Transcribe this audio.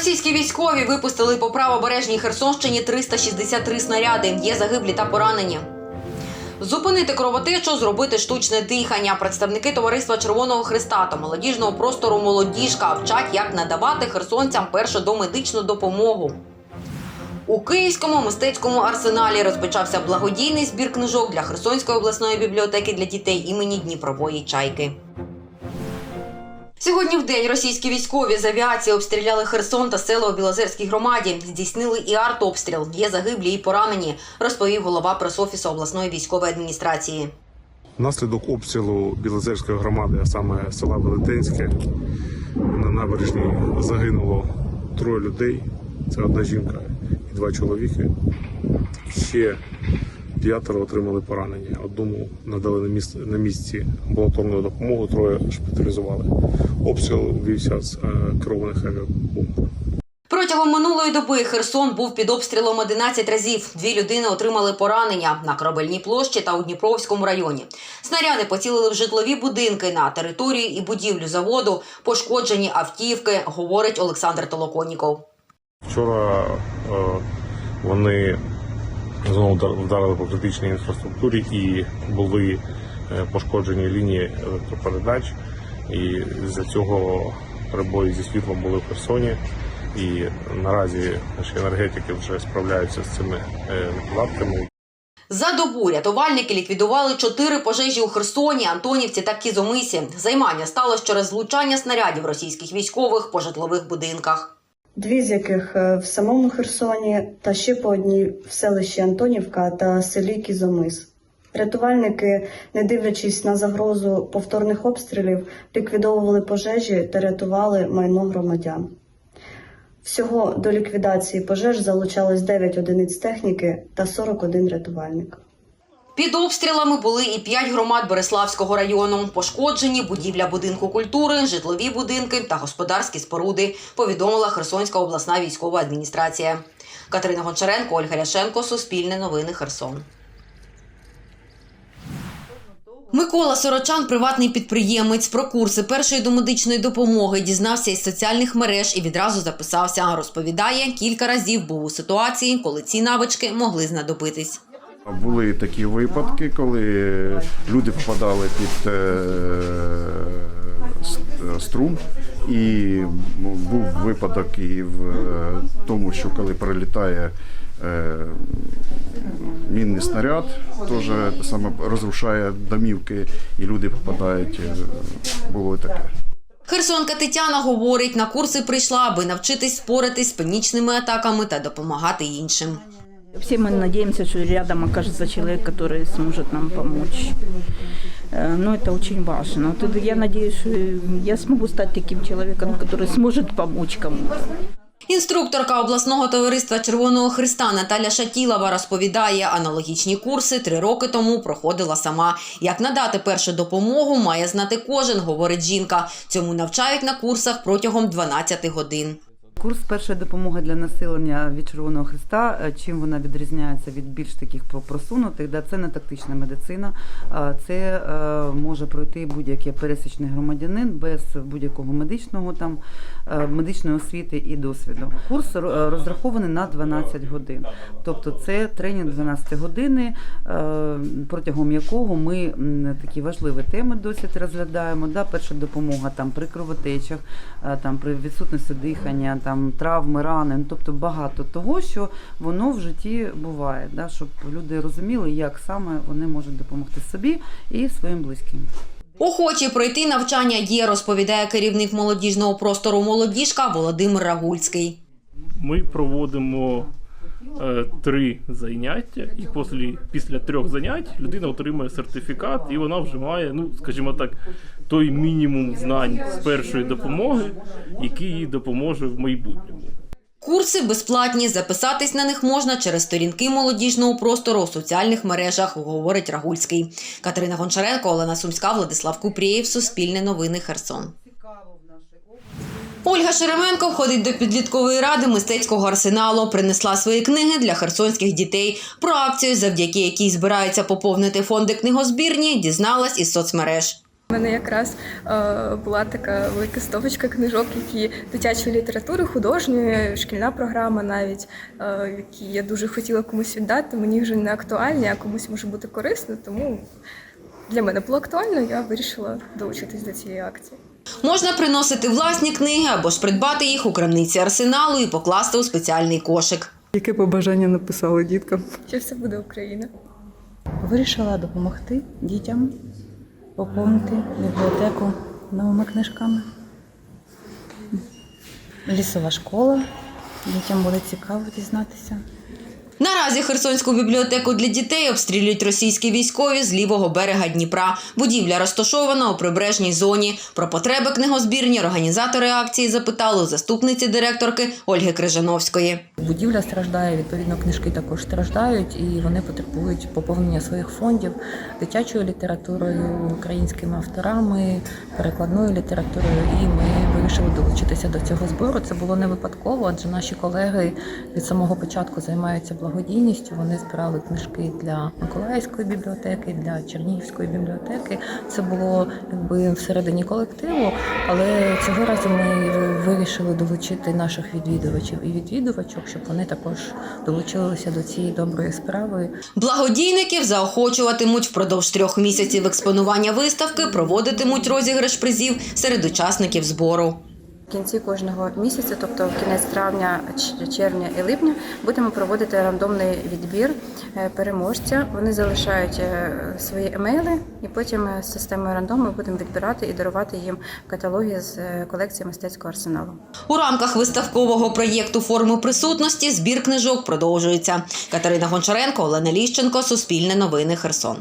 Російські військові випустили по правобережній Херсонщині 363 снаряди. Є загиблі та поранені. Зупинити кровотечу, зробити штучне дихання. Представники товариства Червоного Христа та молодіжного простору Молодіжка вчать, як надавати херсонцям першу домедичну допомогу. У Київському мистецькому арсеналі розпочався благодійний збір книжок для Херсонської обласної бібліотеки для дітей імені Дніпрової чайки. Сьогодні в день російські військові з авіації обстріляли Херсон та село у Білозерській громаді. Здійснили і артобстріл. Є загиблі і поранені, розповів голова пресофісу обласної військової адміністрації. Внаслідок обстрілу Білозерської громади, а саме села Велетенське, на набережній загинуло троє людей. Це одна жінка і два чоловіки. Ще п'ятеро отримали поранення. Одному надали на місці, на місці амбулаторну допомогу, троє шпиталізували. Обстріл вівся з е, керованих авіабомб. Протягом минулої доби Херсон був під обстрілом 11 разів. Дві людини отримали поранення на корабельній площі та у Дніпровському районі. Снаряди поцілили в житлові будинки на території і будівлю заводу, пошкоджені автівки, говорить Олександр Толоконіков. Вчора е, вони знову вдар- вдарили по критичній інфраструктурі і були е, пошкоджені лінії електропередач. І з-за цього перебої зі світлом були в Херсоні. І наразі наші енергетики вже справляються з цими е. За добу рятувальники ліквідували чотири пожежі у Херсоні, Антонівці та Кізомисі. Займання сталося через влучання снарядів російських військових по житлових будинках. Дві з яких е, в самому Херсоні, та ще по одній в селищі Антонівка та селі Кізомис. Рятувальники, не дивлячись на загрозу повторних обстрілів, ліквідовували пожежі та рятували майно громадян. Всього до ліквідації пожеж залучалось 9 одиниць техніки та 41 рятувальник. Під обстрілами були і п'ять громад Береславського району. Пошкоджені будівля будинку культури, житлові будинки та господарські споруди, повідомила Херсонська обласна військова адміністрація. Катерина Гончаренко, Ольга Ляшенко, Суспільне новини Херсон. Микола Сорочан, приватний підприємець, про курси першої домедичної допомоги дізнався із соціальних мереж і відразу записався. Розповідає, кілька разів був у ситуації, коли ці навички могли знадобитись. Були такі випадки, коли люди попадали під е, струм, і був випадок і в е, тому, що коли прилітає е, мінний снаряд, теж саме розрушає домівки, і люди попадають. е, Було таке. Херсонка Тетяна говорить, на курси прийшла, аби навчитись споритись з панічними атаками та допомагати іншим. Все мы надеемся, что рядом окажется человек, который сможет нам помочь. Э, Но это очень важно. Вот это я надеюсь, что я смогу стать таким человеком, который сможет помочь кому-то. Інструкторка обласного товариства Червоного Христа Наталя Шатілова розповідає, аналогічні курси три роки тому проходила сама. Як надати першу допомогу, має знати кожен, говорить жінка. Цьому навчають на курсах протягом 12 годин. Курс першої допомоги для населення від Червоного Христа. е, Чим вона відрізняється від більш таких просунутих? Да, це не тактична медицина, це е, може пройти будь-який пересічний громадянин без будь-якого медичного там е, медичної освіти і досвіду. Курс розрахований на 12 годин. Тобто це тренінг 12 години, е, протягом якого ми такі важливі теми досить розглядаємо. Да, перша допомога там при кровотечах, е, там при відсутності дихання, там травми, рани, ну, тобто багато того, що воно в житті буває, да, щоб люди розуміли, як саме вони можуть допомогти собі і своїм близьким. Охочі пройти навчання є, розповідає керівник молодіжного простору молодіжка Володимир Рагульський. ми проводимо три заняття, і після, після трьох занять людина отримує сертифікат, і вона вже має, ну скажімо так, той мінімум знань з першої допомоги, який їй допоможе в майбутньому. Курси безплатні. Записатись на них можна через сторінки молодіжного простору у соціальних мережах, говорить Рагульський. Катерина Гончаренко, Олена Сумська, Владислав Купрієв, Суспільне новини Херсон. Ольга Шеременко входить до підліткової ради мистецького арсеналу. Принесла свої книги для херсонських дітей. Про акцію, завдяки якій збираються поповнити фонди книгозбірні, дізналась із соцмереж. У мене якраз е, була така велика стопочка книжок, які дитячої літератури, художньої, шкільна програма навіть, е, які я дуже хотіла комусь віддати. Мені вже не актуальні, а комусь може бути корисно. Тому для мене було актуально, я вирішила долучитись до цієї акції. Можна приносити власні книги або ж придбати їх у крамниці арсеналу і покласти у спеціальний кошик. Яке побажання написали діткам? Що все буде Україна. Вирішила допомогти дітям поповнити бібліотеку новими книжками. Лісова школа. Дітям буде цікаво дізнатися. Наразі Херсонську бібліотеку для дітей обстрілюють російські військові з лівого берега Дніпра. Будівля розташована у прибережній зоні. Про потреби книгозбірні організатори акції запитали у заступниці директорки Ольги Крижановської. Будівля страждає, відповідно, книжки також страждають, і вони потребують поповнення своїх фондів дитячою літературою, українськими авторами, перекладною літературою. І ми вирішили долучитися до цього збору. Це було не випадково, адже наші колеги від самого початку займаються благодійністю. Вони збирали книжки для Миколаївської бібліотеки, для Чернігівської бібліотеки. Це було якби всередині колективу, але цього разу ми вирішили долучити наших відвідувачів і відвідувачок, щоб вони також долучилися до цієї доброї справи. Благодійників заохочуватимуть впродовж трьох місяців експонування виставки, проводитимуть розіграш призів серед учасників збору. В кінці кожного місяця, тобто в кінець травня, червня і липня, будемо проводити рандомний відбір переможця. Вони залишають е, свої емейли, і потім е, з системою рандом ми будемо відбирати і дарувати їм каталоги з е, колекції мистецького арсеналу. У рамках виставкового проєкту форми присутності збір книжок продовжується. Катерина Гончаренко, Олена Ліщенко, Суспільне новини Херсон.